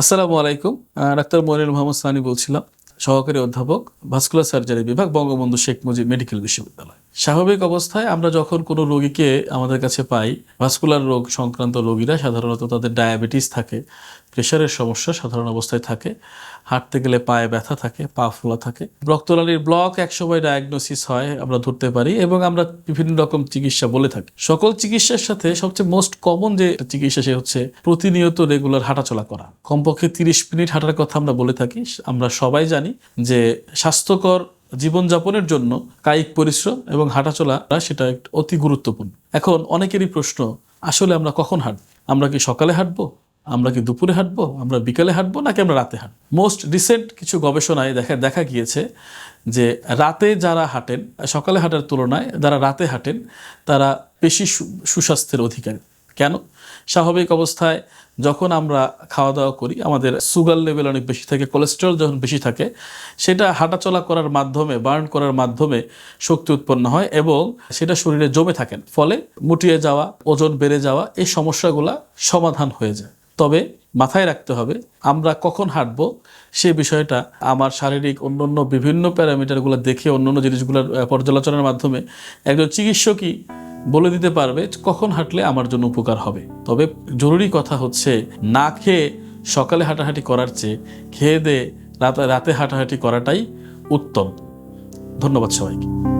আসসালামু আলাইকুম। ডাক্তার মনির মোহাম্মদ সানি বলছিলাম, সহকারী অধ্যাপক, ভাস্কুলার সার্জারি বিভাগ, বঙ্গবন্ধু শেখ মুজিব মেডিকেল বিশ্ববিদ্যালয়। স্বাভাবিক অবস্থায় আমরা যখন কোনো রোগীকে আমাদের কাছে পাই, ভাস্কুলার রোগ সংক্রান্ত রোগীরা সাধারণত তাদের ডায়াবেটিস থাকে, প্রেশারের সমস্যা সাধারণ অবস্থায় থাকে, হাঁটতে গেলে পায়ে ব্যথা থাকে, পা ফোলা থাকে। রক্তনালীর ব্লক একসময় ডায়াগনোসিস হয়, আমরা ধরতে পারি এবং আমরা বিভিন্ন রকম চিকিৎসা বলে থাকি। সকল চিকিৎসার সাথে সবচেয়ে মোস্ট কমন যে চিকিৎসা সে হচ্ছে প্রতিনিয়ত রেগুলার হাঁটাচলা করা। কমপক্ষে তিরিশ মিনিট হাঁটার কথা আমরা বলে থাকি। আমরা সবাই জানি যে স্বাস্থ্যকর জীবনযাপনের জন্য কায়িক পরিশ্রম এবং হাঁটাচলা সেটা একটা অতি গুরুত্বপূর্ণ। এখন অনেকেরই প্রশ্ন, আসলে আমরা কখন হাঁটবো? আমরা কি সকালে হাঁটবো? আমরা কি দুপুরে হাঁটবো? আমরা বিকালে হাঁটবো নাকি আমরা রাতে হাঁটবো? মোস্ট রিসেন্ট কিছু গবেষণায় দেখা দেখা গিয়েছে যে রাতে যারা হাঁটেন, সকালে হাঁটার তুলনায়, যারা রাতে হাঁটেন, তারা বেশি সুস্বাস্থ্যের অধিকারী। কেন? স্বাভাবিক অবস্থায় যখন আমরা খাওয়া দাওয়া করি, আমাদের সুগার লেভেল অনেক বেশি থাকে কোলেস্টেরল যখন বেশি থাকে, সেটা হাঁটাচলা করার মাধ্যমে বার্ন করার মাধ্যমে শক্তি উৎপন্ন হয় এবং সেটা শরীরে জমে থাকেন ফলে মুটিয়ে যাওয়া, ওজন বেড়ে যাওয়া, এই সমস্যাগুলা সমাধান হয়ে যায়। তবে মাথায় রাখতে হবে, আমরা কখন হাঁটবো সে বিষয়টা আমার শারীরিক অন্যান্য বিভিন্ন প্যারামিটারগুলো দেখে, অন্যান্য জিনিসগুলোর পর্যালোচনার মাধ্যমে একজন চিকিৎসকই বলে দিতে পারবে কখন হাঁটলে আমার জন্য উপকার হবে। তবে জরুরি কথা হচ্ছে, না খেয়ে সকালে হাঁটাহাঁটি করার চেয়ে খেয়ে দে, রাতে রাতে হাঁটাহাঁটি করাটাই উত্তম। ধন্যবাদ সবাইকে।